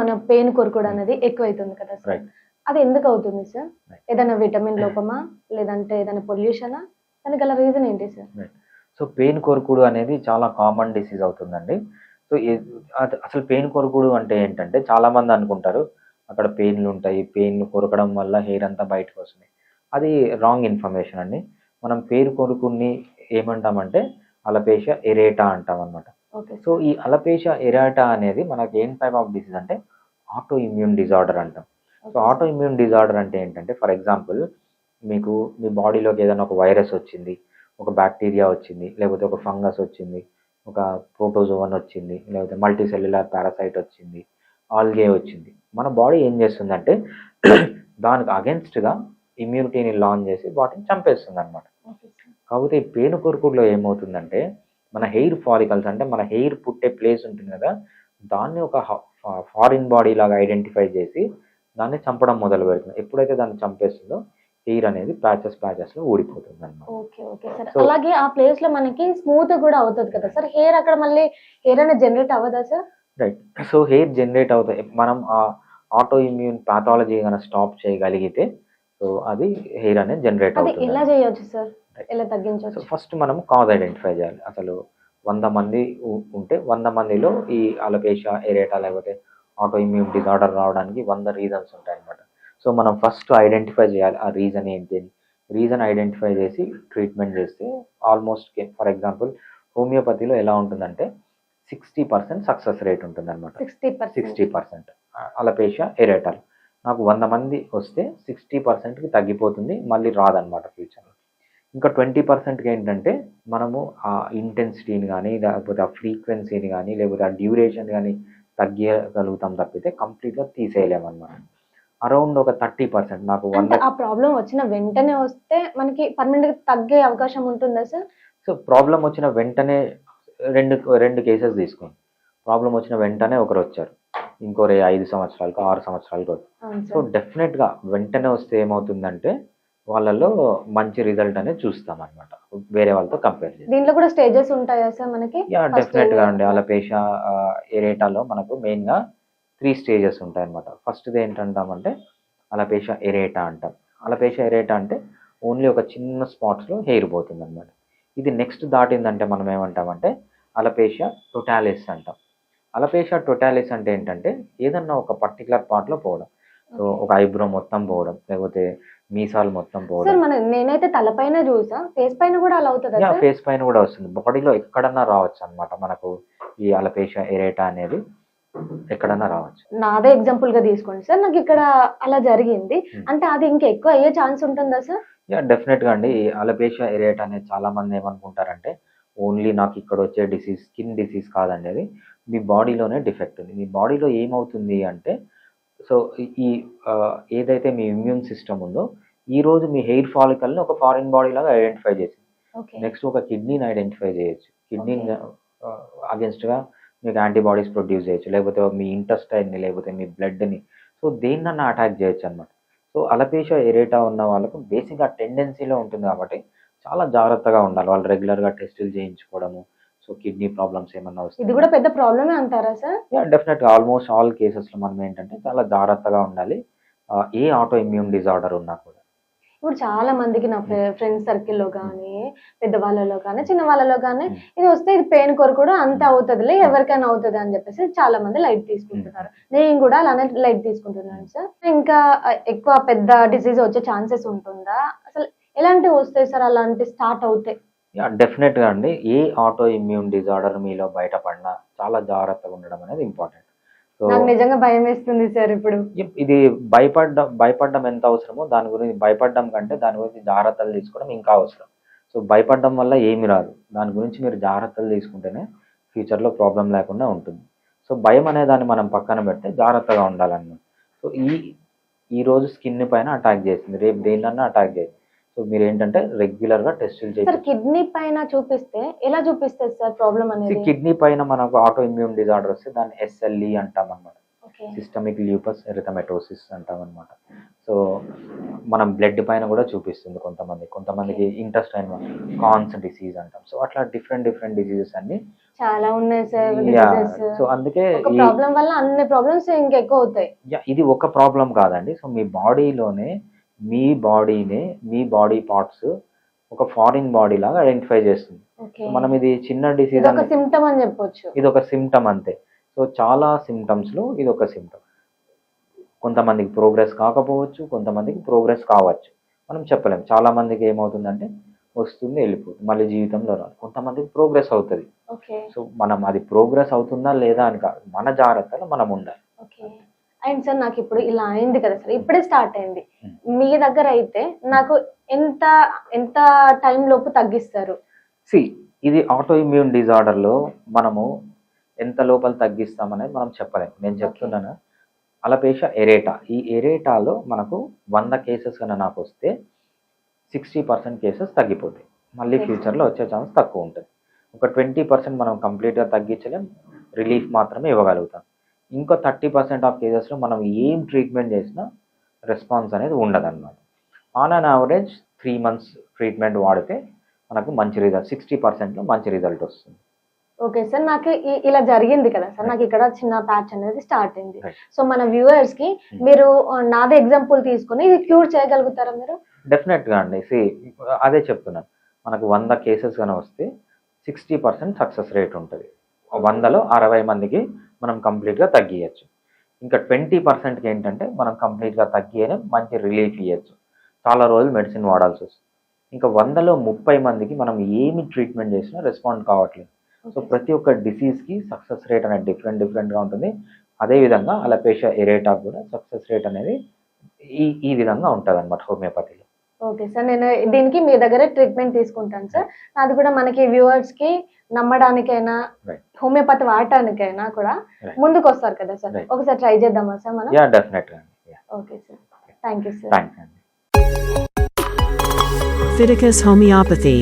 మన పెయిన్ కొరకుడు అనేది ఎక్కువైతుంది కదా సార్. అది ఎందుకు అవుతుంది సార్. ఏదైనా విటమిన్ లోపమా లేదంటే ఏదైనా పొల్యూషనా దానికి గల రీజన్ ఏంటి సార్ సో పెయిన్ కొరుకుడు అనేది చాలా కామన్ డిసీజ్ అవుతుందండి. సో అసలు పెయిన్ కొరుకుడు అంటే ఏంటంటే చాలా మంది అనుకుంటారు అక్కడ పెయిన్లు ఉంటాయి పెయిన్లు కొరకడం వల్ల హెయిర్ అంతా బయటకు వస్తుంది అది రాంగ్ ఇన్ఫర్మేషన్ అండి. మనం పేరు కొరుకుని ఏమంటామంటే అలపేష ఎరేటా అంటాం అనమాట సో ఈ అలపేష ఎరేటా అనేది మనకి ఏం టైప్ ఆఫ్ డిసీజ్ అంటే ఆటో ఇమ్యూన్ డిజార్డర్ అంటాం. సో ఆటో ఇమ్యూన్ డిజార్డర్ అంటే ఏంటంటే ఫర్ ఎగ్జాంపుల్ మీకు మీ బాడీలోకి ఏదైనా ఒక వైరస్ వచ్చింది ఒక బ్యాక్టీరియా వచ్చింది లేకపోతే ఒక ఫంగస్ వచ్చింది ఒక ప్రోటోజోవన్ వచ్చింది లేకపోతే మల్టీ సెల్యులార్ పారాసైట్ వచ్చింది ఆల్గే వచ్చింది. మన బాడీ ఏం చేస్తుందంటే దానికి అగెన్స్ట్గా ఇమ్యూనిటీని లాంచ్ చేసి వాటిని చంపేస్తుంది అనమాట కాకపోతే ఈ పేను కొరుకుడులో ఏమవుతుందంటే మన హెయిర్ ఫాలికల్స్ అంటే మన హెయిర్ పుట్టే ప్లేస్ ఉంటుంది కదా దాన్ని ఒక ఫారిన్ బాడీ లాగా ఐడెంటిఫై చేసి దాన్ని చంపడం మొదలు పెడుతుంది. ఎప్పుడైతే దాన్ని చంపేస్తుందో హెయిర్ అనేది ప్యాచెస్ ప్యాచెస్లో ఊడిపోతుంది అనమాట ఓకే ఓకే సార్ అలాగే ఆ ప్లేస్లో మనకి స్మూత్ కూడా అవుతుంది కదా సార్ హెయిర్ అక్కడ మళ్ళీ హెయిర్ అనేది జనరేట్ అవ్వదా sir right so hair generate అవుతాయి మనం ఆ ఆటో ఇమ్యూన్ పాథాలజీ కనుక స్టాప్ చేయగలిగితే సో అది హెయిర్ అనేది జనరేట్ అవుతుంది. ఎలా చేయొచ్చు సార్. ఎలా తగ్గించవచ్చు ఫస్ట్ మనం కాజ్ ఐడెంటిఫై చేయాలి. అసలు వంద మంది ఉంటే వంద మందిలో ఈ అలపేషా ఎరేటా లేకపోతే ఆటో ఇమ్యూన్ డిజార్డర్ రావడానికి వంద రీజన్స్ ఉంటాయి అనమాట సో మనం ఫస్ట్ ఐడెంటిఫై చేయాలి ఆ రీజన్ ఏంటి అని. రీజన్ ఐడెంటిఫై చేసి ట్రీట్మెంట్ చేస్తే ఆల్మోస్ట్ ఫర్ ఎగ్జాంపుల్ హోమియోపతిలో ఎలా ఉంటుందంటే సిక్స్టీ పర్సెంట్ సక్సెస్ రేట్ ఉంటుంది అనమాట sixty percent sixty percent alopecia areata నాకు వంద మంది వస్తే సిక్స్టీ పర్సెంట్కి తగ్గిపోతుంది మళ్ళీ రాదనమాట ఫ్యూచర్లో ఇంకా ట్వంటీ పర్సెంట్కి ఏంటంటే మనము ఆ ఇంటెన్సిటీని కానీ లేకపోతే ఆ ఫ్రీక్వెన్సీని కానీ లేకపోతే ఆ డ్యూరేషన్ కానీ తగ్గగలుగుతాం తప్పితే కంప్లీట్గా తీసేయలేమన్నమాట. అరౌండ్ ఒక థర్టీ పర్సెంట్ నాకు వంద ఆ ప్రాబ్లం వచ్చిన వెంటనే వస్తే మనకి పర్మనెంట్గా తగ్గే అవకాశం ఉంటుందా సార్? సో ప్రాబ్లం వచ్చిన వెంటనే రెండు రెండు కేసెస్ తీసుకోండి. ప్రాబ్లం వచ్చిన వెంటనే ఒకరు వచ్చారు. ఇంకోరు ఐదు సంవత్సరాలకు ఆరు సంవత్సరాలకు సో డెఫినెట్గా వెంటనే వస్తే ఏమవుతుందంటే వాళ్ళలో మంచి రిజల్ట్ అనేది చూస్తాం అనమాట వేరే వాళ్ళతో కంపేర్ చేసి దీంట్లో కూడా స్టేజెస్ ఉంటాయా సార్ మనకి? యా డెఫినెట్గా stage- అండి. అలపేషా ఎరేటాలో మనకు మెయిన్గా త్రీ స్టేజెస్ ఉంటాయి అనమాట ఫస్ట్ది ఏంటంటామంటే అలపేషా ఎరేటా అంటాం. అలపేషా ఎరేటా అంటే ఓన్లీ ఒక చిన్న స్పాట్స్లో హెయిర్ పోతుంది అనమాట ఇది నెక్స్ట్ దాటిందంటే మనం ఏమంటామంటే అలపేషియా టొటాలిస్ అంటాం. అలపేషియా టొటాలిస్ అంటే ఏంటంటే ఏదన్నా ఒక పర్టికులర్ పార్ట్లో పోవడం. సో ఒక ఐబ్రో మొత్తం పోవడం లేకపోతే మీసాలు మొత్తం పోవడం. మన నేనైతే తలపైన చూసా ఫేస్ పైన కూడా అలా అవుతుందా ఫేస్ పైన కూడా వస్తుంది. బాడీలో ఎక్కడన్నా రావచ్చు అన్నమాట మనకు ఈ అలపేషియా ఎరేటా అనేది. ఎక్కడన్నా రావచ్చు. నాదే ఎగ్జాంపుల్గా తీసుకోండి సార్. నాకు ఇక్కడ అలా జరిగింది. Hmm. అంటే అది ఇంకా ఎక్కువ అయ్యే ఛాన్స్ ఉంటుందా సార్? యా డెఫినెట్గా అండి. ఈ అలపేషియా ఎరేటా అనేది చాలా మంది ఏమనుకుంటారంటే ఓన్లీ నాకు ఇక్కడ వచ్చే డిసీజ్ స్కిన్ డిసీజ్ కాదండి అది. మీ బాడీలోనే డిఫెక్ట్ ఉంది. మీ బాడీలో ఏమవుతుంది అంటే సో ఈ ఏదైతే మీ ఇమ్యూన్ సిస్టమ్ ఉందో ఈ రోజు మీ హెయిర్ ఫాలికల్ని ఒక ఫారిన్ బాడీ లాగా ఐడెంటిఫై చేసింది ఓకే. నెక్స్ట్ ఒక కిడ్నీని ఐడెంటిఫై చేయొచ్చు. కిడ్నీని అగేన్స్ట్గా మీకు యాంటీబాడీస్ ప్రొడ్యూస్ చేయొచ్చు. లేకపోతే మీ ఇంటెస్టైన్ని లేకపోతే మీ బ్లడ్ని సో దేన్నన్నా అటాక్ చేయొచ్చు అనమాట సో అలపేషియా ఎరేటా ఉన్న వాళ్ళకు బేసిక్గా టెండెన్సీలో ఉంటుంది కాబట్టి చాలా జాగ్రత్తగా ఉండాలి. వాళ్ళు రెగ్యులర్గా టెస్టులు చేయించుకోవడము సో కిడ్నీ ప్రాబ్లమ్స్ ఏమన్నా ఇది వస్తాయి కూడా పెద్ద ప్రాబ్లమే అంటారా సార్ యా డెఫినెట్గా ఆల్మోస్ట్ ఆల్ కేసెస్లో మనం ఏంటంటే చాలా జాగ్రత్తగా ఉండాలి. ఏ ఆటో ఇమ్యూన్ డిజార్డర్ ఉన్నా కూడా. ఇప్పుడు చాలా మందికి నా ఫ్రెండ్స్ సర్కిల్లో కానీ పెద్దవాళ్ళలో కానీ చిన్న వాళ్ళలో కానీ Hmm. ఇది వస్తే ఇది పెయిన్ కొర కూడా అంత అవుతుందిలే ఎవరికైనా అవుతుంది అని చెప్పేసి చాలా మంది లైట్ తీసుకుంటున్నారు. నేను కూడా అలానే లైట్ తీసుకుంటున్నాను సార్ ఇంకా ఎక్కువ పెద్ద డిసీజ్ వచ్చే ఛాన్సెస్ ఉంటుందా? అసలు ఎలాంటివి వస్తాయి సార్ అలాంటి స్టార్ట్ అవుతాయి డెఫినెట్గా అండి. ఏ ఆటో ఇమ్యూన్ డిజార్డర్ మీలో బయటపడినా చాలా జాగ్రత్తగా ఉండడం అనేది ఇంపార్టెంట్ సో నిజంగా భయం వేస్తుంది సార్ ఇప్పుడు. ఇప్- ఇది భయపడ్డం భయపడడం ఎంత అవసరమో దాని గురించి భయపడడం కంటే దాని గురించి జాగ్రత్తలు తీసుకోవడం ఇంకా అవసరం. సో భయపడడం వల్ల ఏమి రాదు. దాని గురించి మీరు జాగ్రత్తలు తీసుకుంటేనే ఫ్యూచర్లో ప్రాబ్లం లేకుండా ఉంటుంది. సో భయం అనే దాన్ని మనం పక్కన పెడితే జాగ్రత్తగా ఉండాలన్నమాట. సో ఈ ఈ రోజు స్కిన్ పైన అటాక్ చేసింది. రేపు దేన్నన్నా అటాక్ చేసింది. సో మీరు ఏంటంటే రెగ్యులర్గా టెస్టులు చేసి సార్ కిడ్నీ పైన చూపిస్తే ఎలా చూపిస్తుంది సార్ ప్రాబ్లం అనేది? కిడ్నీ పైన మనకు ఆటో ఇమ్యూన్ డిజార్డర్ వస్తే దాన్ని ఎస్ఎల్ఈ అంటాం అనమాట సిస్టమిక్ ల్యూపస్ ఎరిథమెటోసిస్ అంటాం అనమాట సో మనం బ్లడ్ పైన కూడా చూపిస్తుంది కొంతమంది. కొంతమందికి ఇంట్రెస్ట్ అయిన కాన్స్ డిసీజ్ అంటాం. సో అట్లా డిఫరెంట్ డిఫరెంట్ డిసీజెస్ అన్ని చాలా ఉన్నాయి సార్ సో అందుకే ప్రాబ్లం వల్ల అన్ని ప్రాబ్లమ్స్ ఇంకా ఎక్కువ అవుతాయి. ఇది ఒక ప్రాబ్లం కాదండి. సో మీ బాడీలోనే మీ బాడీని మీ బాడీ పార్ట్స్ ఒక ఫారిన్ బాడీ లాగా ఐడెంటిఫై చేస్తుంది. మనం ఇది చిన్న డిసీజ్ సిమ్టమ్ అని చెప్పొచ్చు. ఇది ఒక సిమ్టమ్ అంతే. సో చాలా symptoms లో ఇది ఒక సిమ్టమ్ కొంతమందికి ప్రోగ్రెస్ కాకపోవచ్చు కొంతమందికి ప్రోగ్రెస్ కావచ్చు. మనం చెప్పలేం. చాలా మందికి ఏమవుతుందంటే వస్తుంది వెళ్ళిపోతుంది. మళ్ళీ జీవితంలో రాదు. కొంతమందికి ప్రోగ్రెస్ అవుతుంది. సో మనం అది ప్రోగ్రెస్ అవుతుందా లేదా అని కాదు మన జాగ్రత్తలో మనం ఉండాలి. అండ్ సార్ నాకు ఇప్పుడు ఇలా అయింది కదా సార్ ఇప్పుడే స్టార్ట్ అయింది. మీ దగ్గర అయితే నాకు ఎంత ఎంత టైం లోపు తగ్గిస్తారు? సి ఇది ఆటో ఇమ్యూన్ డిజార్డర్లో మనము ఎంత లోపల తగ్గిస్తామనేది మనం చెప్పలేం. నేను చెప్తున్నాను. అలపేష ఎరేటా ఈ ఎరేటాలో మనకు వంద కేసెస్ కన్నా నాకు వస్తే సిక్స్టీ పర్సెంట్ కేసెస్ తగ్గిపోతాయి. మళ్ళీ. ఫ్యూచర్లో వచ్చే ఛాన్స్ తక్కువ ఉంటుంది. ఒక ట్వంటీ పర్సెంట్ మనం కంప్లీట్గా తగ్గించలేం రిలీఫ్ మాత్రమే ఇవ్వగలుగుతాం. ఇంకో థర్టీ పర్సెంట్ ఆఫ్ కేసెస్లో మనం ఏం ట్రీట్మెంట్ చేసినా రెస్పాన్స్ అనేది ఉండదన్నమాట. On an average three months treatment వాడితే మనకు మంచి రిజల్ట్ సిక్స్టీ పర్సెంట్లో మంచి రిజల్ట్ వస్తుంది. ఓకే సార్ నాకు ఇలా జరిగింది కదా సార్ నాకు ఇక్కడ చిన్న ప్యాచ్ అనేది స్టార్ట్ అయింది. సో మన వ్యూవర్స్కి మీరు ఆ, నాదే ఎగ్జాంపుల్ తీసుకొని ఇది క్యూర్ చేయగలుగుతారా మీరు? డెఫినెట్గా అండి. సి అదే చెప్తున్నాను మనకు వంద కేసెస్ కానీ వస్తే సిక్స్టీ పర్సెంట్ సక్సెస్ రేట్ ఉంటుంది. వందలో అరవై మందికి మనం కంప్లీట్గా తగ్గియచ్చు. ఇంకా ట్వంటీ పర్సెంట్కి ఏంటంటే మనం కంప్లీట్గా తగ్గియని మంచి రిలీఫ్ ఇవ్వచ్చు చాలా రోజులు మెడిసిన్ వాడాల్సి వస్తుంది. ఇంకా వందలో ముప్పై మందికి మనం ఏమి ట్రీట్మెంట్ చేసినా రెస్పాండ్ కావట్లేదు. సో ప్రతి ఒక్క డిసీజ్కి సక్సెస్ రేట్ అనేది డిఫరెంట్ డిఫరెంట్గా ఉంటుంది. అదేవిధంగా అలపేషియా ఎరేటా కూడా సక్సెస్ రేట్ అనేది ఈ ఈ విధంగా ఉంటుంది అనమాట హోమియోపతిలో. ఓకే సార్ నేను దీనికి మీ దగ్గర ట్రీట్మెంట్ తీసుకుంటాను సార్. అది కూడా మనకి వ్యూవర్స్కి నమ్మడానికైనా. హోమియోపతి వాడటానికైనా కూడా. ముందుకు వస్తారు కదా సార్. ఒకసారి ట్రై చేద్దామా సార్ మనం? Okay sir. Thank you sir Fiticus Homeopathy.